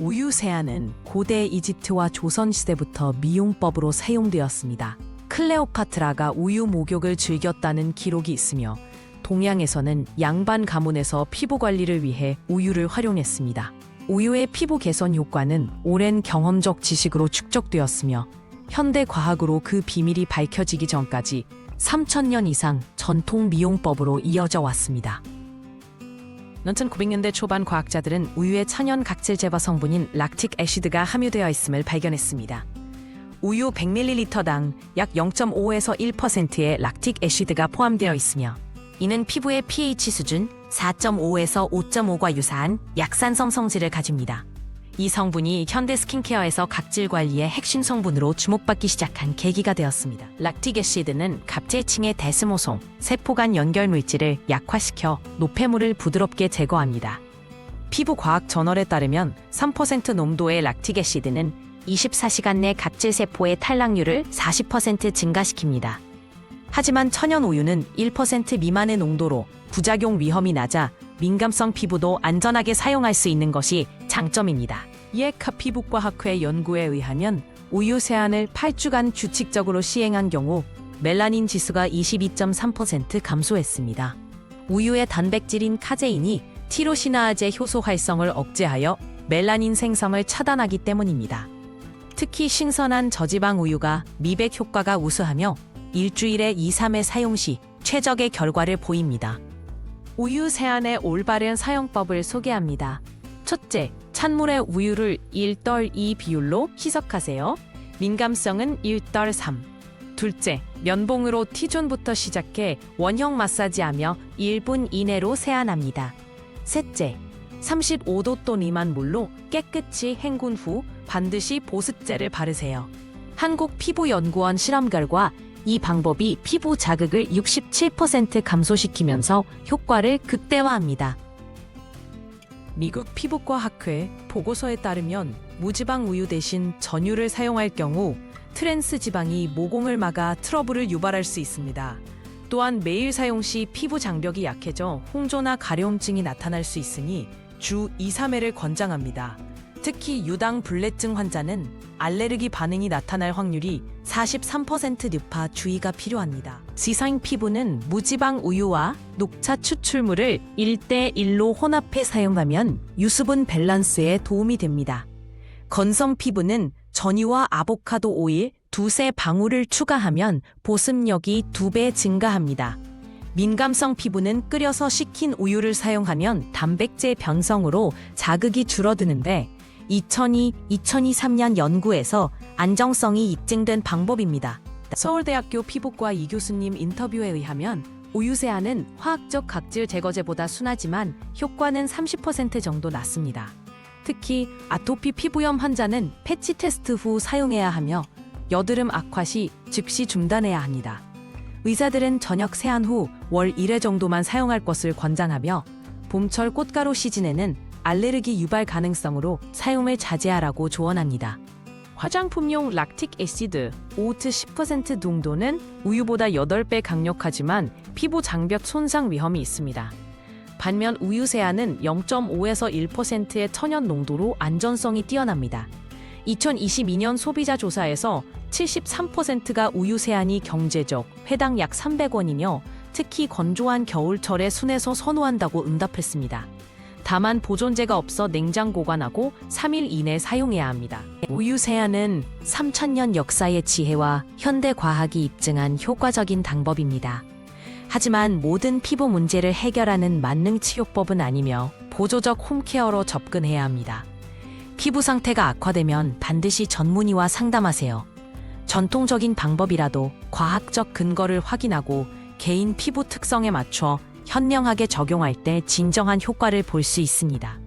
우유 세안은 고대 이집트와 조선 시대부터 미용법으로 사용되었습니다. 클레오파트라가 우유 목욕을 즐겼다는 기록이 있으며 동양에서는 양반 가문에서 피부 관리를 위해 우유를 활용했습니다. 우유의 피부 개선 효과는 오랜 경험적 지식으로 축적되었으며 현대 과학으로 그 비밀이 밝혀지기 전까지 3천년 이상 전통 미용법으로 이어져 왔습니다. 1900년대 초반 과학자들은 우유의 천연 각질 제거 성분인 락틱 애시드가 함유되어 있음을 발견했습니다. 우유 100ml당 약 0.5에서 1%의 락틱 애시드가 포함되어 있으며 이는 피부의 pH 수준 4.5에서 5.5과 유사한 약산성 성질을 가집니다. 이 성분이 현대 스킨케어에서 각질 관리의 핵심 성분으로 주목받기 시작한 계기가 되었습니다. 락틱 애시드는 갑제층의 데스모송, 세포 간 연결 물질을 약화시켜 노폐물을 부드럽게 제거합니다. 피부 과학 저널에 따르면 3% 농도의 락틱 애시드는 24시간 내 각질 세포의 탈락률을 40% 증가시킵니다. 하지만 천연 우유는 1% 미만의 농도로 부작용 위험이 낮아 민감성 피부도 안전하게 사용할 수 있는 것이 장점입니다. 예카 피부과학회 연구에 의하면 우유 세안을 8주간 규칙적으로 시행한 경우 멜라닌 지수가 22.3% 감소했습니다. 우유의 단백질인 카제인이 티로시나아제 효소 활성을 억제하여 멜라닌 생성을 차단하기 때문입니다. 특히 신선한 저지방 우유가 미백 효과가 우수하며 일주일에 2, 3회 사용 시 최적의 결과를 보입니다. 우유 세안의 올바른 사용법을 소개합니다. 첫째, 찬물에 우유를 1덜 2 비율로 희석하세요. 민감성은 1덜 3. 둘째, 면봉으로 T존부터 시작해 원형 마사지하며 1분 이내로 세안합니다. 셋째, 35도 미만 물로 깨끗이 헹군 후 반드시 보습제를 바르세요. 한국피부연구원 실험 결과 이 방법이 피부 자극을 67% 감소시키면서 효과를 극대화합니다. 미국 피부과 학회 보고서에 따르면 무지방 우유 대신 전유를 사용할 경우 트랜스 지방이 모공을 막아 트러블을 유발할 수 있습니다. 또한 매일 사용 시 피부 장벽이 약해져 홍조나 가려움증이 나타날 수 있으니 주 2, 3회를 권장합니다. 특히 유당 불내증 환자는 알레르기 반응이 나타날 확률이 43% 높아 주의가 필요합니다. 지상 피부는 무지방 우유와 녹차 추출물을 1대1로 혼합해 사용하면 유수분 밸런스에 도움이 됩니다. 건성 피부는 전유와 아보카도 오일 두세 방울을 추가하면 보습력이 두 배 증가합니다. 민감성 피부는 끓여서 식힌 우유를 사용하면 단백질 변성으로 자극이 줄어드는데 2002-2023년 연구에서 안정성이 입증된 방법입니다. 서울대학교 피부과 이 교수님 인터뷰에 의하면 우유 세안은 화학적 각질 제거제보다 순하지만 효과는 30% 정도 낮습니다. 특히 아토피 피부염 환자는 패치 테스트 후 사용해야 하며 여드름 악화 시 즉시 중단해야 합니다. 의사들은 저녁 세안 후 월 1회 정도만 사용할 것을 권장하며 봄철 꽃가루 시즌에는 알레르기 유발 가능성으로 사용을 자제하라고 조언합니다. 화장품용 락틱 애시드 5-10% 농도는 우유보다 8배 강력하지만 피부 장벽 손상 위험이 있습니다. 반면 우유 세안은 0.5에서 1%의 천연 농도로 안전성이 뛰어납니다. 2022년 소비자 조사에서 73%가 우유 세안이 경제적, 회당 약 300원이며 특히 건조한 겨울철에 순해서 선호한다고 응답했습니다. 다만 보존제가 없어 냉장 보관하고 3일 이내 사용해야 합니다. 우유 세안은 3천년 역사의 지혜와 현대 과학이 입증한 효과적인 방법입니다. 하지만 모든 피부 문제를 해결하는 만능 치료법은 아니며 보조적 홈케어로 접근해야 합니다. 피부 상태가 악화되면 반드시 전문의와 상담하세요. 전통적인 방법이라도 과학적 근거를 확인하고 개인 피부 특성에 맞춰 현명하게 적용할 때 진정한 효과를 볼 수 있습니다.